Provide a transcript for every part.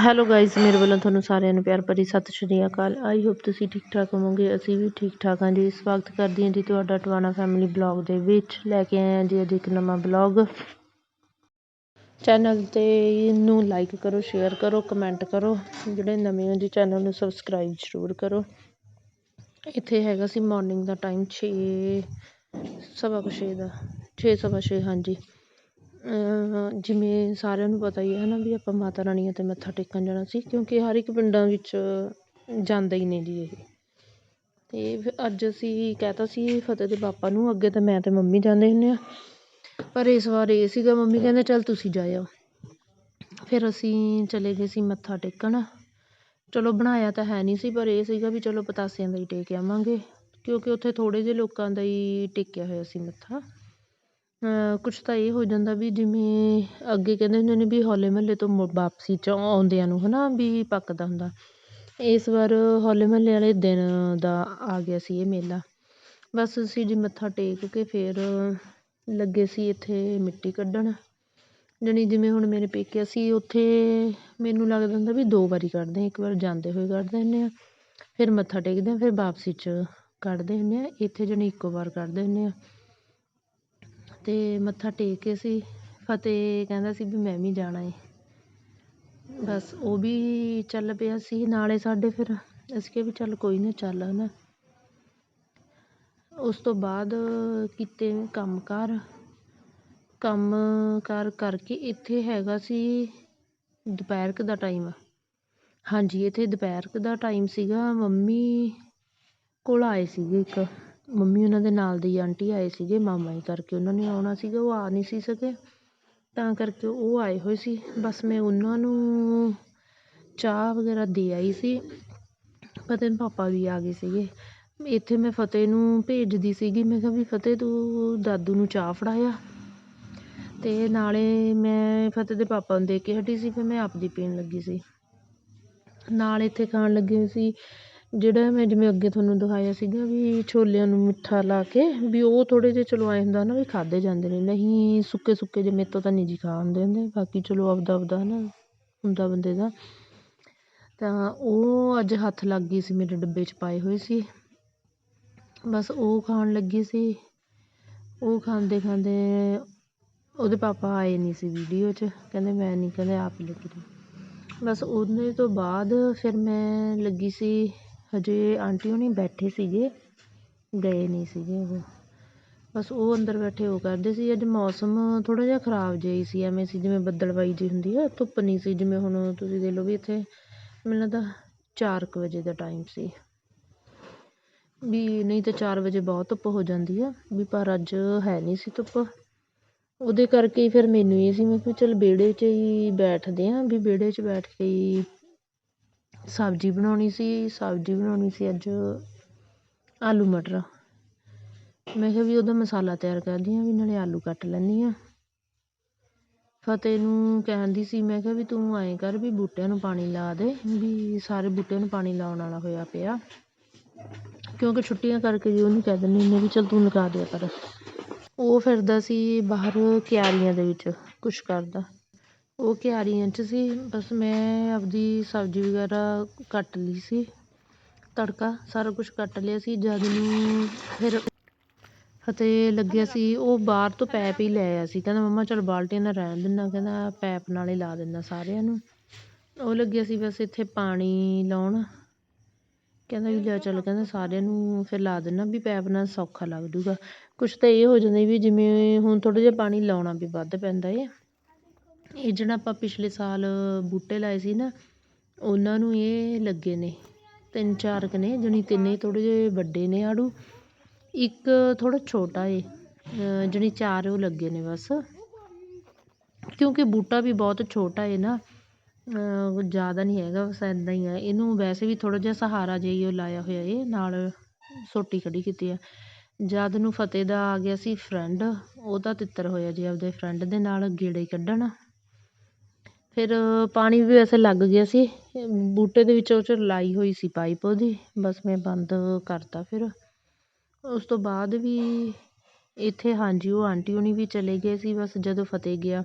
Hello guys ਮੇਰੇ ਵੱਲੋਂ ਤੁਹਾਨੂੰ ਸਾਰਿਆਂ ਨੂੰ ਪਿਆਰ ਭਰੀ ਸਤਿ ਸ਼੍ਰੀ ਅਕਾਲ। ਆਈ ਹੋਪ ਤੁਸੀਂ ਠੀਕ ਠਾਕ ਹੋਵੋਗੇ। ਅਸੀਂ ਵੀ ਠੀਕ ਠਾਕ ਹਾਂ ਜੀ। ਸਵਾਗਤ ਕਰਦੀ ਹਾਂ ਜੀ ਤੁਹਾਡਾ ਟਵਾਣਾ ਫੈਮਿਲੀ ਬਲੌਗ ਦੇ ਵਿੱਚ। ਲੈ ਕੇ ਆਏ ਹਾਂ ਜੀ ਅੱਜ ਇੱਕ ਨਵਾਂ ਬਲੌਗ ਚੈਨਲ ਤੇ ਨੂੰ ਲਾਈਕ ਕਰੋ ਸ਼ੇਅਰ ਕਰੋ ਕਮੈਂਟ ਕਰੋ। ਜਿਹੜੇ ਨਵੇਂ ਹੋ ਜੀ ਚੈਨਲ ਨੂੰ ਸਬਸਕ੍ਰਾਈਬ ਜ਼ਰੂਰ ਕਰੋ। ਇੱਥੇ ਹੈਗਾ ਸੀ ਮਾਰਨਿੰਗ ਦਾ ਟਾਈਮ 6 ਸਵਾ ਕੁ ਛੇ ਦਾ। 6 ਸਵਾ ਛੇ, ਹਾਂਜੀ। ਜਿਵੇਂ ਸਾਰਿਆਂ ਨੂੰ ਪਤਾ ਹੀ ਹੈ ਨਾ ਵੀ ਆਪਾਂ ਮਾਤਾ ਰਾਣੀ 'ਤੇ ਮੱਥਾ ਟੇਕਣ ਜਾਣਾ ਸੀ, ਕਿਉਂਕਿ ਹਰ ਇੱਕ ਪਿੰਡਾਂ ਵਿੱਚ ਜਾਂਦਾ ਹੀ ਨੇ ਜੀ ਇਹ। ਅਤੇ ਅੱਜ ਅਸੀਂ ਕਹਿ ਤਾ ਸੀ ਫਤਿਹ ਦੇ ਪਾਪਾ ਨੂੰ, ਅੱਗੇ ਤਾਂ ਮੈਂ ਅਤੇ ਮੰਮੀ ਜਾਂਦੇ ਹੁੰਦੇ ਹਾਂ। ਪਰ ਇਸ ਵਾਰ ਇਹ ਸੀਗਾ, ਮੰਮੀ ਕਹਿੰਦੇ ਚੱਲ ਤੁਸੀਂ ਜਾ ਆਓ। ਫਿਰ ਅਸੀਂ ਚਲੇ ਗਏ ਸੀ ਮੱਥਾ ਟੇਕਣ। ਚਲੋ ਬਣਾਇਆ ਤਾਂ ਹੈ ਨਹੀਂ ਸੀ, ਪਰ ਇਹ ਸੀਗਾ ਵੀ ਚਲੋ ਪਤਾਸਿਆਂ ਦਾ ਹੀ ਟੇਕ ਆਵਾਂਗੇ, ਕਿਉਂਕਿ ਉੱਥੇ ਥੋੜ੍ਹੇ ਜਿਹੇ ਲੋਕਾਂ ਦਾ ਹੀ ਟੇਕਿਆ ਹੋਇਆ ਸੀ ਮੱਥਾ। ਕੁਛ ਤਾਂ ਇਹ ਹੋ ਜਾਂਦਾ ਵੀ ਜਿਵੇਂ ਅੱਗੇ ਕਹਿੰਦੇ ਹੁੰਦੇ ਨੇ ਵੀ ਹੌਲੇ ਮਹੱਲੇ ਤੋਂ ਵਾਪਸੀ 'ਚ ਆਉਂਦਿਆਂ ਨੂੰ ਹੈ ਨਾ ਵੀ ਪੱਕਦਾ ਹੁੰਦਾ। ਇਸ ਵਾਰ ਹੌਲੇ ਮਹੱਲੇ ਵਾਲੇ ਦਿਨ ਦਾ ਆ ਗਿਆ ਸੀ ਇਹ ਮੇਲਾ। ਬਸ ਅਸੀਂ ਜੀ ਮੱਥਾ ਟੇਕ ਕੇ ਫਿਰ ਲੱਗੇ ਸੀ ਇੱਥੇ ਮਿੱਟੀ ਕੱਢਣ। ਜਾਣੀ ਜਿਵੇਂ ਹੁਣ ਮੇਰੇ ਪੇਕੇ ਅਸੀਂ ਉੱਥੇ ਮੈਨੂੰ ਲੱਗਦਾ ਹੁੰਦਾ ਵੀ ਦੋ ਵਾਰੀ ਕੱਢਦੇ ਹਾਂ, ਇੱਕ ਵਾਰ ਜਾਂਦੇ ਹੋਏ ਕੱਢਦੇ ਹੁੰਦੇ ਹਾਂ, ਫਿਰ ਮੱਥਾ ਟੇਕਦੇ ਹਾਂ, ਫਿਰ ਵਾਪਸੀ 'ਚ ਕੱਢਦੇ ਹੁੰਦੇ ਹਾਂ, ਇੱਥੇ ਜਾਣੀ ਇੱਕੋ ਵਾਰ ਕੱਢਦੇ ਹੁੰਦੇ ਹਾਂ। ਅਤੇ ਮੱਥਾ ਟੇਕ ਕੇ ਸੀ, ਫਤਿਹ ਕਹਿੰਦਾ ਸੀ ਵੀ ਮੈਂ ਵੀ ਜਾਣਾ ਏ। ਬਸ ਉਹ ਵੀ ਚੱਲ ਪਿਆ ਸੀ, ਨਾਲੇ ਸਾਡੇ ਫਿਰ ਅਸੀਂ ਕਿਹਾ ਵੀ ਚੱਲ ਕੋਈ ਨਾ ਚੱਲ ਹੈ ਨਾ ਉਸ ਤੋਂ ਬਾਅਦ ਕੀਤੇ ਕੰਮ ਕਾਰ ਕੰਮ ਕਾਰ ਕਰਕੇ ਇੱਥੇ ਹੈਗਾ ਸੀ ਦੁਪਹਿਰ ਦਾ ਟਾਈਮ ਹਾਂਜੀ, ਇੱਥੇ ਦੁਪਹਿਰ ਦਾ ਟਾਈਮ ਸੀਗਾ, ਮੰਮੀ ਕੋਲ ਆਏ ਸੀਗੇ ਇੱਕ। ਮੰਮੀ ਉਹਨਾਂ ਦੇ ਨਾਲ ਦੀ ਆਂਟੀ ਆਏ ਸੀਗੇ, ਮਾਮਾ ਜੀ ਕਰਕੇ ਉਹਨਾਂ ਨੇ ਆਉਣਾ ਸੀਗਾ, ਉਹ ਆ ਨਹੀਂ ਸੀ ਸਕੇ। ਤਾਂ ਕਰਕੇ ਉਹ ਆਏ ਹੋਏ ਸੀ। ਬਸ ਮੈਂ ਉਹਨਾਂ ਨੂੰ ਚਾਹ ਵਗੈਰਾ ਦੇ ਆਈ ਸੀ। ਫਤਿਹ ਪਾਪਾ ਵੀ ਆ ਗਏ ਸੀਗੇ। ਇੱਥੇ ਮੈਂ ਫਤਿਹ ਨੂੰ ਭੇਜਦੀ ਸੀਗੀ। ਮੈਂ ਕਿਹਾ ਵੀ ਫਤਿਹ, ਤੂੰ ਦਾਦੂ ਨੂੰ ਚਾਹ ਫੜਾਇਆ। ਅਤੇ ਨਾਲੇ ਮੈਂ ਫਤਿਹ ਦੇ ਪਾਪਾ ਨੂੰ ਦੇ ਕੇ ਹਟੀ ਸੀ, ਫਿਰ ਮੈਂ ਆਪਦੀ ਪੀਣ ਲੱਗੀ ਸੀ। ਨਾਲ ਇੱਥੇ ਖਾਣ ਲੱਗੇ ਸੀ ਜਿਹੜਾ ਮੈਂ ਜਿਵੇਂ ਅੱਗੇ ਤੁਹਾਨੂੰ ਦਿਖਾਇਆ ਸੀਗਾ ਵੀ ਛੋਲਿਆਂ ਨੂੰ ਮਿੱਠਾ ਲਾ ਕੇ, ਵੀ ਉਹ ਥੋੜ੍ਹੇ ਜਿਹੇ ਚਲੋ ਐਂ ਹੁੰਦਾ ਨਾ ਵੀ ਖਾਧੇ ਜਾਂਦੇ ਨੇ, ਨਹੀਂ ਸੁੱਕੇ ਸੁੱਕੇ ਜਿਹੇ ਮੇਰੇ ਤੋਂ ਤਾਂ ਨਹੀਂ ਜੀ ਖਾ ਹੁੰਦੇ ਹੁੰਦੇ, ਬਾਕੀ ਚਲੋ ਆਪਦਾ ਆਪਦਾ ਹੈ ਨਾ ਹੁੰਦਾ ਬੰਦੇ ਦਾ। ਤਾਂ ਉਹ ਅੱਜ ਹੱਥ ਲੱਗ ਗਈ ਸੀ ਮੇਰੇ ਡੱਬੇ 'ਚ ਪਾਏ ਹੋਏ ਸੀ। ਬਸ ਉਹ ਖਾਣ ਲੱਗੀ ਸੀ। ਉਹ ਖਾਂਦੇ ਖਾਂਦੇ ਉਹਦੇ ਪਾਪਾ ਆਏ ਨਹੀਂ ਸੀ ਵੀਡੀਓ 'ਚ, ਕਹਿੰਦੇ ਮੈਂ ਨਹੀਂ, ਕਹਿੰਦੇ ਆਪ ਹੀ ਲੱਗੀ ਬਸ ਉਹਦੇ ਤੋਂ ਬਾਅਦ ਫਿਰ ਮੈਂ ਲੱਗੀ ਸੀ ਹਜੇ ਆਂਟੀ ਹੋਣੀ ਬੈਠੇ ਸੀਗੇ, ਗਏ ਨਹੀਂ ਸੀਗੇ ਉਹ। ਬਸ ਉਹ ਅੰਦਰ ਬੈਠੇ ਉਹ ਕਰਦੇ ਸੀ, ਅੱਜ ਮੌਸਮ ਥੋੜ੍ਹਾ ਜਿਹਾ ਖ਼ਰਾਬ ਜਿਹਾ ਹੀ ਸੀ, ਐਵੇਂ ਸੀ ਜਿਵੇਂ ਬੱਦਲਵਾਈ ਜਿਹੀ ਹੁੰਦੀ ਆ, ਧੁੱਪ ਨਹੀਂ ਸੀ ਜਿਵੇਂ ਹੁਣ ਤੁਸੀਂ ਦੇਖ ਲਓ ਵੀ ਇੱਥੇ ਮੈਨੂੰ ਲੱਗਦਾ ਚਾਰ ਕੁ ਵਜੇ ਦਾ ਟਾਈਮ ਸੀ। ਵੀ ਨਹੀਂ ਤਾਂ ਚਾਰ ਵਜੇ ਬਹੁਤ ਧੁੱਪ ਹੋ ਜਾਂਦੀ ਆ, ਵੀ ਪਰ ਅੱਜ ਹੈ ਨਹੀਂ ਸੀ ਧੁੱਪ। ਉਹਦੇ ਕਰਕੇ ਫਿਰ ਮੈਨੂੰ ਇਹ ਸੀ, ਮੈਂ ਕਿਹਾ ਚੱਲ ਵਿਹੜੇ 'ਚ ਹੀ ਬੈਠਦੇ ਹਾਂ, ਵੀ ਵਿਹੜੇ 'ਚ ਬੈਠ ਕੇ ਹੀ ਸਬਜ਼ੀ ਬਣਾਉਣੀ ਸੀ, ਸਬਜ਼ੀ ਬਣਾਉਣੀ ਸੀ ਅੱਜ ਆਲੂ ਮਟਰ। ਮੈਂ ਕਿਹਾ ਵੀ ਉਹਦਾ ਮਸਾਲਾ ਤਿਆਰ ਕਰਦੀ ਹਾਂ ਵੀ ਨਾਲੇ ਆਲੂ ਕੱਟ ਲੈਂਦੀ ਹਾਂ। ਫਤਿਹ ਨੂੰ ਕਹਿੰਦੀ ਸੀ, ਮੈਂ ਕਿਹਾ ਵੀ ਤੂੰ ਐਂ ਕਰ ਵੀ ਬੂਟਿਆਂ ਨੂੰ ਪਾਣੀ ਲਾ ਦੇ, ਵੀ ਸਾਰੇ ਬੂਟਿਆਂ ਨੂੰ ਪਾਣੀ ਲਾਉਣ ਵਾਲਾ ਹੋਇਆ ਪਿਆ। ਕਿਉਂਕਿ ਛੁੱਟੀਆਂ ਕਰਕੇ ਜੀ ਉਹਨੂੰ ਕਹਿ ਦਿੰਦੀ ਹੁੰਦੀ ਵੀ ਚੱਲ ਤੂੰ ਲਗਾ ਦੇ ਪਰ ਉਹ ਫਿਰਦਾ ਸੀ ਬਾਹਰ ਕਿਆਰੀਆਂ ਦੇ ਵਿੱਚ, ਕੁਛ ਕਰਦਾ। ਉਹ ਕਿਆਰੀਆਂ 'ਚ ਸੀ, ਬਸ ਮੈਂ ਆਪਦੀ ਸਬਜ਼ੀ ਵਗੈਰਾ ਕੱਟ ਲਈ ਸੀ, ਤੜਕਾ ਸਾਰਾ ਕੁਛ ਕੱਟ ਲਿਆ ਸੀ, ਜਦ ਨੂੰ ਫਿਰ ਫਤਿਹ ਲੱਗਿਆ ਸੀ, ਉਹ ਬਾਹਰ ਤੋਂ ਪੈਪ ਹੀ ਲੈ ਆਇਆ ਸੀ, ਕਹਿੰਦਾ ਮੰਮਾ ਚਲ ਬਾਲਟੀਆਂ ਨਾਲ ਰਹਿਣ ਦਿੰਦਾ ਕਹਿੰਦਾ ਪੈਪ ਨਾਲ ਹੀ ਲਾ ਦਿੰਦਾ ਸਾਰਿਆਂ ਨੂੰ। ਉਹ ਲੱਗਿਆ ਸੀ ਬਸ ਇੱਥੇ ਪਾਣੀ ਲਾਉਣ, ਕਹਿੰਦਾ ਵੀ ਲੈ ਚੱਲ, ਕਹਿੰਦਾ ਸਾਰਿਆਂ ਨੂੰ ਫਿਰ ਲਾ ਦਿੰਦਾ ਵੀ ਪੈਪ ਨਾਲ ਸੌਖਾ ਲੱਗ ਜੂਗਾ। ਕੁਛ ਤਾਂ ਇਹ ਹੋ ਜਾਂਦਾ ਵੀ ਜਿਵੇਂ ਹੁਣ ਥੋੜ੍ਹਾ ਜਿਹਾ ਪਾਣੀ ਲਾਉਣਾ ਵੀ ਵੱਧ ਪੈਂਦਾ ਏ। ਇਹ ਜਿਹੜਾ ਆਪਾਂ ਪਿਛਲੇ ਸਾਲ ਬੂਟੇ ਲਾਏ ਸੀ ਨਾ, ਉਹਨਾਂ ਨੂੰ ਇਹ ਲੱਗੇ ਨੇ, ਤਿੰਨ ਚਾਰ ਕੁ ਨੇ, ਜਾਣੀ ਤਿੰਨੇ ਥੋੜ੍ਹੇ ਜਿਹੇ ਵੱਡੇ ਨੇ ਆੜੂ, ਇੱਕ ਥੋੜ੍ਹਾ ਛੋਟਾ ਏ ਜਾਣੀ ਚਾਰ ਉਹ ਲੱਗੇ ਨੇ ਬਸ, ਕਿਉਂਕਿ ਬੂਟਾ ਵੀ ਬਹੁਤ ਛੋਟਾ ਏ ਨਾ ਜ਼ਿਆਦਾ ਨਹੀਂ ਹੈਗਾ ਬਸ ਇੱਦਾਂ ਹੀ ਆ, ਇਹਨੂੰ ਵੈਸੇ ਵੀ ਥੋੜ੍ਹਾ ਜਿਹਾ ਸਹਾਰਾ ਜਿਹਾ ਹੀ ਉਹ ਲਾਇਆ ਹੋਇਆ ਏ, ਨਾਲ ਸੋਟੀ ਖੜੀ ਕੀਤੀ ਆ, ਜਦ ਨੂੰ ਫਤਿਹ ਦਾ ਆ ਗਿਆ ਸੀ ਫਰੈਂਡ ਉਹ ਤਾਂ ਤਿੱਤਰ ਹੋਇਆ ਜੀ ਆਪਦੇ ਫਰੈਂਡ ਦੇ ਨਾਲ ਗੇੜੇ ਕੱਢਣ। ਫਿਰ ਪਾਣੀ ਵੀ ਵੈਸੇ ਲੱਗ ਗਿਆ ਸੀ। ਬੂਟੇ ਦੇ ਵਿੱਚ ਉਹ 'ਚ ਲਾਈ ਹੋਈ ਸੀ ਪਾਈਪ ਉਹਦੀ। ਬਸ ਮੈਂ ਬੰਦ ਕਰਤਾ ਫਿਰ। ਉਸ ਤੋਂ ਬਾਅਦ ਵੀ ਇੱਥੇ ਹਾਂਜੀ, ਉਹ ਆਂਟੀ ਹੋਣੀ ਵੀ ਚਲੇ ਗਏ ਸੀ। ਬਸ ਜਦੋਂ ਫਤਿਹ ਗਿਆ,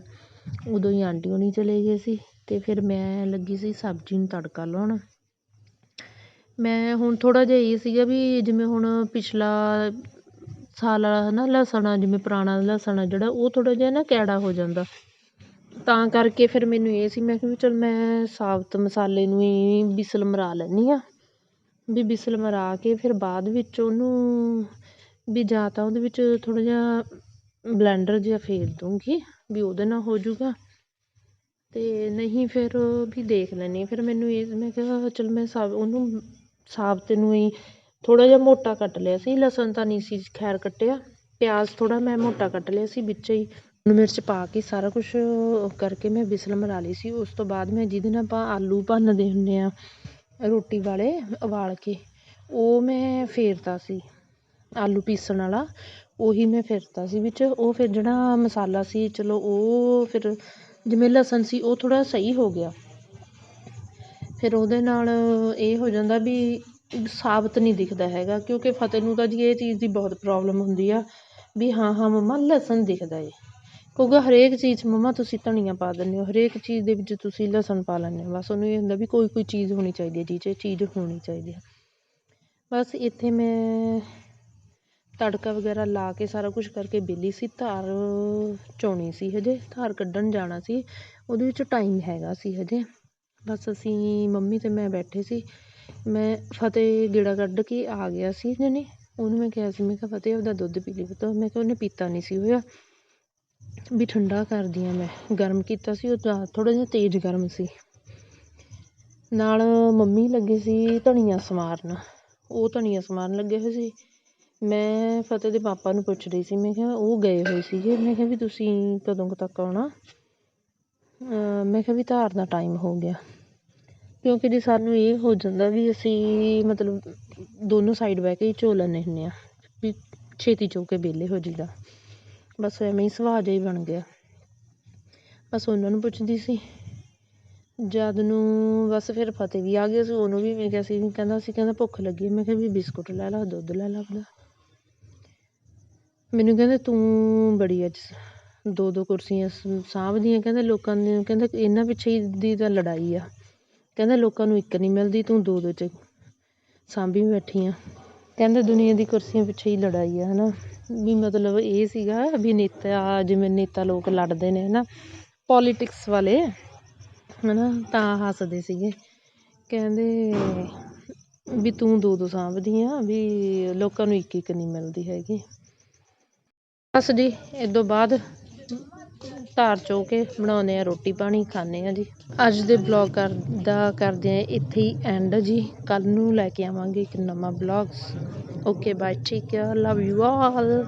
ਉਦੋਂ ਹੀ ਆਂਟੀ ਹੋਣੀ ਚਲੇ ਗਏ ਸੀ। ਅਤੇ ਫਿਰ ਮੈਂ ਲੱਗੀ ਸੀ ਸਬਜ਼ੀ ਨੂੰ ਤੜਕਾ ਲਾਉਣ। ਮੈਂ ਹੁਣ ਥੋੜ੍ਹਾ ਜਿਹਾ ਇਹ ਸੀਗਾ ਵੀ ਜਿਵੇਂ ਹੁਣ ਪਿਛਲਾ ਸਾਲ ਵਾਲਾ ਨਾ ਲਸਣ ਆ, ਜਿਵੇਂ ਪੁਰਾਣਾ ਲਸਣ ਆ ਜਿਹੜਾ, ਉਹ ਥੋੜ੍ਹਾ ਜਿਹਾ ਨਾ ਕੈੜਾ ਹੋ ਜਾਂਦਾ। ਤਾਂ ਕਰਕੇ ਫਿਰ ਮੈਨੂੰ ਇਹ ਸੀ, ਮੈਂ ਕਿਹਾ ਵੀ ਚਲ ਮੈਂ ਸਾਬਤ ਮਸਾਲੇ ਨੂੰ ਹੀ ਬਿਸਲ ਮਰਾ ਲੈਂਦੀ ਹਾਂ। ਵੀ ਬਿਸਲ ਮਰਾ ਕੇ ਫਿਰ ਬਾਅਦ ਵਿੱਚ ਉਹਨੂੰ ਵੀ ਜਾਂ ਤਾਂ ਉਹਦੇ ਵਿੱਚ ਥੋੜ੍ਹਾ ਜਿਹਾ ਬਲੈਂਡਰ ਜਿਹਾ ਫੇਰ ਦੂੰਗੀ ਵੀ ਉਹਦੇ ਨਾਲ ਹੋ ਜੂਗਾ ਅਤੇ ਨਹੀਂ ਫਿਰ ਵੀ ਦੇਖ ਲੈਂਦੀ ਫਿਰ ਮੈਨੂੰ ਇਹ ਮੈਂ ਕਿਹਾ ਚਲ ਮੈਂ ਸਾਬ, ਉਹਨੂੰ ਸਾਬਤ ਨੂੰ ਹੀ ਥੋੜ੍ਹਾ ਜਿਹਾ ਮੋਟਾ ਕੱਟ ਲਿਆ ਸੀ, ਲਸਣ ਤਾਂ ਨਹੀਂ ਸੀ ਖੈਰ ਕੱਟਿਆ। ਪਿਆਜ਼ ਥੋੜ੍ਹਾ ਮੈਂ ਮੋਟਾ ਕੱਟ ਲਿਆ ਸੀ, ਵਿੱਚ ਹੀ ਮਿਰਚ ਪਾ ਕੇ ਸਾਰਾ ਕੁਛ ਕਰਕੇ ਮੈਂ ਬਿਸਲ ਮਰਾ ਲਈ ਸੀ। ਉਸ ਤੋਂ ਬਾਅਦ ਮੈਂ ਜਿਹਦੇ ਨਾਲ ਆਪਾਂ ਆਲੂ ਭੰਨਦੇ ਹੁੰਦੇ ਹਾਂ, ਰੋਟੀ ਵਾਲੇ ਉਬਾਲ ਕੇ, ਉਹ ਮੈਂ ਫੇਰਤਾ ਸੀ। ਆਲੂ ਪੀਸਣ ਵਾਲਾ, ਉਹੀ ਮੈਂ ਫੇਰਤਾ ਸੀ ਵਿੱਚ। ਉਹ ਫਿਰ ਜਿਹੜਾ ਮਸਾਲਾ ਸੀ, ਚਲੋ ਉਹ ਫਿਰ ਜਿਵੇਂ ਲਸਣ ਸੀ, ਉਹ ਥੋੜ੍ਹਾ ਸਹੀ ਹੋ ਗਿਆ। ਫਿਰ ਉਹਦੇ ਨਾਲ ਇਹ ਹੋ ਜਾਂਦਾ ਵੀ ਸਾਬਤ ਨਹੀਂ ਦਿਖਦਾ ਹੈਗਾ, ਕਿਉਂਕਿ ਫਤਿਹ ਨੂੰ ਤਾਂ ਜੀ ਇਹ ਚੀਜ਼ ਦੀ ਬਹੁਤ ਪ੍ਰੋਬਲਮ ਹੁੰਦੀ ਆ ਵੀ ਹਾਂ ਹਾਂ, ਮੰਮਾ, ਲਸਣ ਦਿਖਦਾ ਏ। ਕਿਉਂਕਿ ਹਰੇਕ ਚੀਜ਼ 'ਚ ਮੰਮਾ ਤੁਸੀਂ ਧਨੀਆ ਪਾ ਦਿੰਦੇ ਹੋ, ਹਰੇਕ ਚੀਜ਼ ਦੇ ਵਿੱਚ ਤੁਸੀਂ ਲਸਣ ਪਾ ਲੈਂਦੇ ਹੋ, ਬਸ ਉਹਨੂੰ ਇਹ ਹੁੰਦਾ ਵੀ ਕੋਈ ਕੋਈ ਚੀਜ਼ ਹੋਣੀ ਚਾਹੀਦੀ ਹੈ ਜਿਹਦੇ 'ਚ ਚੀਜ਼ ਹੋਣੀ ਚਾਹੀਦੀ ਹੈ। ਬਸ ਇੱਥੇ ਮੈਂ ਤੜਕਾ ਵਗੈਰਾ ਲਾ ਕੇ ਸਾਰਾ ਕੁਛ ਕਰਕੇ ਵਿਹਲੀ ਸੀ, ਧਾਰ ਚੋਣੀ ਸੀ ਹਜੇ, ਧਾਰ ਕੱਢਣ ਜਾਣਾ ਸੀ, ਉਹਦੇ ਵਿੱਚ ਟਾਈਮ ਹੈਗਾ ਸੀ ਹਜੇ। ਬਸ ਅਸੀਂ, ਮੰਮੀ ਤੇ ਮੈਂ ਬੈਠੇ ਸੀ, ਮੈਂ ਫਤਿਹ ਗੇੜਾ ਕੱਢ ਕੇ ਆ ਗਿਆ ਸੀ ਜਨੇ ਉਹਨੂੰ ਮੈਂ ਕਿਹਾ ਸੀ, ਮੈਂ ਕਿਹਾ, ਫਤਿਹ, ਉਹਦਾ ਦੁੱਧ ਪੀ ਲਈ ਪੁੱਤ। ਮੈਂ ਕਿਹਾ, ਉਹਨੇ ਪੀਤਾ ਨਹੀਂ ਸੀ ਹੋਇਆ। ਵੀ ਠੰਡਾ ਕਰਦੀ ਹਾਂ ਮੈਂ। ਗਰਮ ਕੀਤਾ ਸੀ, ਉਹ ਥੋੜ੍ਹਾ ਜਿਹਾ ਤੇਜ਼ ਗਰਮ ਸੀ। ਨਾਲ ਮੰਮੀ ਲੱਗੇ ਸੀ ਧਨੀਆ ਸਮਾਰਨ। ਉਹ ਧਨੀਆ ਸਮਾਰਨ ਲੱਗੇ ਹੋਏ ਸੀ। ਮੈਂ ਫਤਿਹ ਦੇ ਪਾਪਾ ਨੂੰ ਪੁੱਛ ਰਹੀ ਸੀ, ਮੈਂ ਕਿਹਾ ਉਹ ਗਏ ਹੋਏ ਸੀਗੇ। ਮੈਂ ਕਿਹਾ ਵੀ ਤੁਸੀਂ ਕਦੋਂ ਕੁ ਤੱਕ ਆਉਣਾ? ਮੈਂ ਕਿਹਾ ਵੀ ਧਾਰ ਦਾ ਟਾਈਮ ਹੋ ਗਿਆ। ਕਿਉਂਕਿ ਜੇ ਸਾਨੂੰ ਇਹ ਹੋ ਜਾਂਦਾ ਵੀ ਅਸੀਂ ਮਤਲਬ ਦੋਨੋਂ ਸਾਈਡ ਬਹਿ ਕੇ ਹੀ ਝੋ ਲੈਂਦੇ ਹੁੰਦੇ ਹਾਂ, ਵੀ ਛੇਤੀ ਚੋ ਕੇ ਵਿਹਲੇ ਹੋ ਜੀਦਾ ਬਸ ਐਵੇਂ ਹੀ ਸੁਭਾਅ ਜਿਹਾ ਹੀ ਬਣ ਗਿਆ। ਬਸ ਉਹਨਾਂ ਨੂੰ ਪੁੱਛਦੀ ਸੀ। ਜਦ ਨੂੰ ਬਸ ਫਿਰ ਫਤਿਹ ਵੀ ਆ ਗਿਆ ਸੀ, ਉਹਨੂੰ ਵੀ ਮੈਂ ਕਿਹਾ ਸੀ, ਕਹਿੰਦਾ ਸੀ, ਕਹਿੰਦਾ ਭੁੱਖ ਲੱਗੀ। ਮੈਂ ਕਿਹਾ ਵੀ ਬਿਸਕੁਟ ਲੈ ਲਾ, ਦੁੱਧ ਲੈ ਲਾ ਆਪਣਾ। ਮੈਨੂੰ ਕਹਿੰਦੇ, ਤੂੰ ਬੜੀ ਅੱਜ ਦੋ ਦੋ ਕੁਰਸੀਆਂ ਸਾਂਭਦੀਆਂ ਕਹਿੰਦੇ ਲੋਕਾਂ ਨੇ, ਕਹਿੰਦੇ ਇਹਨਾਂ ਪਿੱਛੇ ਦੀ ਤਾਂ ਲੜਾਈ ਆ। ਕਹਿੰਦਾ ਲੋਕਾਂ ਨੂੰ ਇੱਕ ਨਹੀਂ ਮਿਲਦੀ, ਤੂੰ ਦੋ ਦੋ 'ਚ ਸਾਂਭੀ ਬੈਠੀ ਆ। ਕਹਿੰਦੇ ਦੁਨੀਆ ਦੀ ਕੁਰਸੀਆਂ ਪਿੱਛੇ ਹੀ ਲੜਾਈ ਆ, ਹਨਾ। ਵੀ ਮਤਲਬ ਇਹ ਸੀਗਾ ਵੀ ਨੇਤਾ, ਜਿਵੇਂ ਨੇਤਾ ਲੋਕ ਲੜਦੇ ਨੇ ਹੈ ਨਾ ਪੋਲੀਟਿਕਸ ਵਾਲੇ ਹੈ ਨਾ ਤਾਂ ਹੱਸਦੇ ਸੀਗੇ। ਕਹਿੰਦੇ ਵੀ ਤੂੰ ਦੋ ਦੋ ਸਾਂਭਦੀ ਆ, ਵੀ ਲੋਕਾਂ ਨੂੰ ਇੱਕ ਇੱਕ ਨਹੀਂ ਮਿਲਦੀ ਹੈਗੀ। ਬਸ ਜੀ, ਇਹ ਤੋਂ ਬਾਅਦ ਧਾਰ ਚੋ ਕੇ ਬਣਾਉਂਦੇ ਆ ਰੋਟੀ ਪਾਣੀ, ਖਾਂਦੇ ਆ ਜੀ। ਅੱਜ ਦੇ ਬਲੌਗ ਕਰ, ਦਾ ਕਰਦੇ ਆ ਇੱਥੇ ਹੀ ਐਂਡ ਜੀ। ਕੱਲ ਨੂੰ ਲੈ ਕੇ ਆਵਾਂਗੇ ਇੱਕ ਨਵਾਂ blogs Okay, bye. Take care. Love you all.